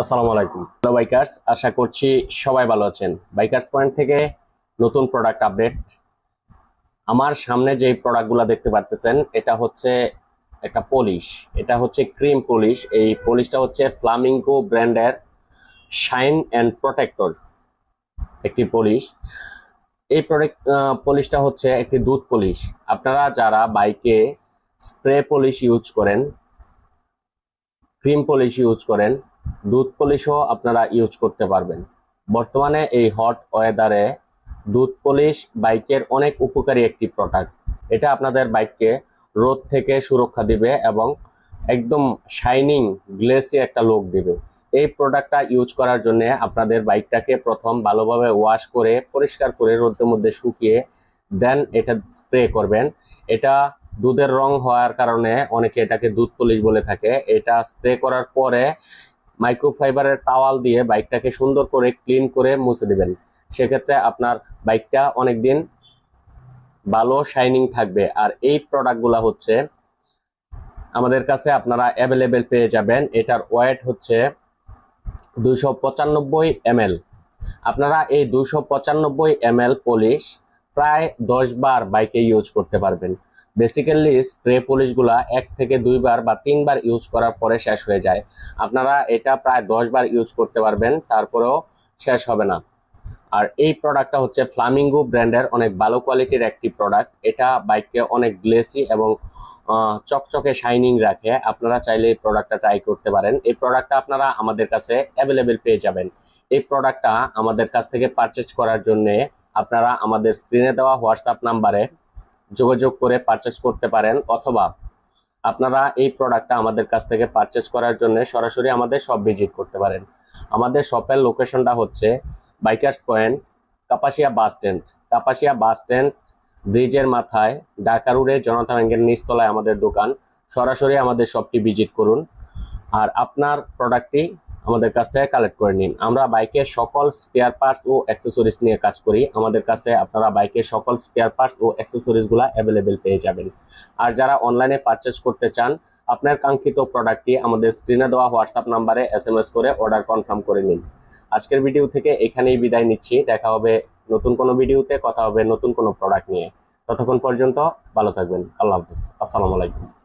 আসসালামু আলাইকুম। Hello bikers, আশা করছি সবাই ভালো আছেন। বাইকার্স পয়েন্ট থেকে নতুন প্রোডাক্ট আপডেট আমার সামনে যে প্রোডাক্টগুলো দেখতে পারতেছেন, এটা হচ্ছে একটা পলিশ এটা হচ্ছে ক্রিম পলিশ এই পলিশটা হচ্ছে ফ্লামিঙ্গো ব্র্যান্ডের শাইন অ্যান্ড প্রোটেক্টর একটি পলিশ এই প্রোডাক্ট পলিশটা হচ্ছে একটি দুধ পলিশ আপনারা যারা বাইকে স্প্রে পলিশ ইউজ করেন ক্রিম পলিশ ইউজ করেন দুধ পলিশও আপনারা ইউজ করতে পারবেন। বর্তমানে এই হট ওয়েদারে দুধ পলিশ বাইকের অনেক উপকারী একটি প্রোডাক্ট এটা আপনাদের বাইককে রোদ থেকে সুরক্ষা দিবে এবং একদম শাইনিং গ্লেসি একটা লুক দিবে। এই প্রোডাক্টটা ইউজ করার জন্য আপনাদের বাইকটাকে প্রথম ভালোভাবে ওয়াশ করে, পরিষ্কার করে রোদের মধ্যে শুকিয়ে দেন এটা স্প্রে করবেন। এটা দুধের রং হওয়ার কারণে অনেকে এটাকে দুধ পলিশ বলে থাকে। এটা স্প্রে করার পরে মাইক্রোফাইবারের টাওয়াল দিয়ে বাইকটাকে সুন্দর করে ক্লিন করে মুছে দিবেন। সেক্ষেত্রে আপনার বাইকটা অনেকদিন ভালো শাইনিং থাকবে। আর এই প্রোডাক্টগুলো হচ্ছে আমাদের কাছে আপনারা অ্যাভেলেবেল পেয়ে যাবেন। এটার ওয়েট হচ্ছে দুশো পঁচানব্বই এমএল। আপনারা এই দুশো পঁচানব্বই এমএল পলিশ প্রায় দশ বার বাইকে ইউজ করতে পারবেন। বেসিক্যালি স্প্রে পলিশগুলা এক থেকে দুইবার বা তিনবার ইউজ করার পরে শেষ হয়ে যায়। আপনারা এটা প্রায় দশ বার ইউজ করতে পারবেন, তারপরেও শেষ হবে না। আর এই প্রোডাক্টটা হচ্ছে ফ্লামিঙ্গো ব্র্যান্ডের অনেক ভালো কোয়ালিটির একটি প্রোডাক্ট এটা বাইককে অনেক গ্লেসি এবং চকচকে শাইনিং রাখে। আপনারা চাইলে এই প্রোডাক্টটা ট্রাই করতে পারেন। এই প্রোডাক্টটা আপনারা আমাদের কাছে অ্যাভেলেবেল পেয়ে যাবেন। এই প্রোডাক্টটা আমাদের কাছ থেকে পারচেজ করার জন্যে আপনারা আমাদের স্ক্রিনে দেওয়া হোয়াটসঅ্যাপ নাম্বারে যোগাযোগ করে পারচেজ করতে পারেন অথবা আপনারা এই প্রোডাক্টটা আমাদের কাছ থেকে পারচেজ করার জন্য সরাসরি আমাদের শপ ভিজিট করতে পারেন। আমাদের শপের লোকেশনটা হচ্ছে bikers point Kapasia bus stand Kapasia bus stand ব্রিজের মাথায় ঢাকা রোডে জনতা ব্যাংকের নিচতলায় আমাদের দোকান। সরাসরি আমাদের শপটি ভিজিট করুন। আর আপনার প্রোডাক্টটি আমাদের কাছ থেকে কালেক্ট করে নিন। আমরা বাইকের সকল স্পেয়ার পার্টস ও অ্যাক্সেসরিজ নিয়ে কাজ করি। আমাদের কাছে আপনারা বাইকের সকল স্পেয়ার পার্টস ও অ্যাক্সেসরিজগুলো অ্যাভেলেবেল পেয়ে যাবেন। আর যারা অনলাইনে পারচেজ করতে চান, আপনার কাঙ্ক্ষিত প্রোডাক্টটি আমাদের স্ক্রিনে দেওয়া হোয়াটসঅ্যাপ নাম্বারে এস এম এস করে অর্ডার কনফার্ম করে নিন। আজকের ভিডিও থেকে এখানেই বিদায় নিচ্ছি। দেখা হবে নতুন কোনো ভিডিওতে কথা হবে নতুন কোনো প্রোডাক্ট নিয়ে। ততক্ষণ পর্যন্ত ভালো থাকবেন। আল্লাহ হাফিজ। আসসালামু আলাইকুম।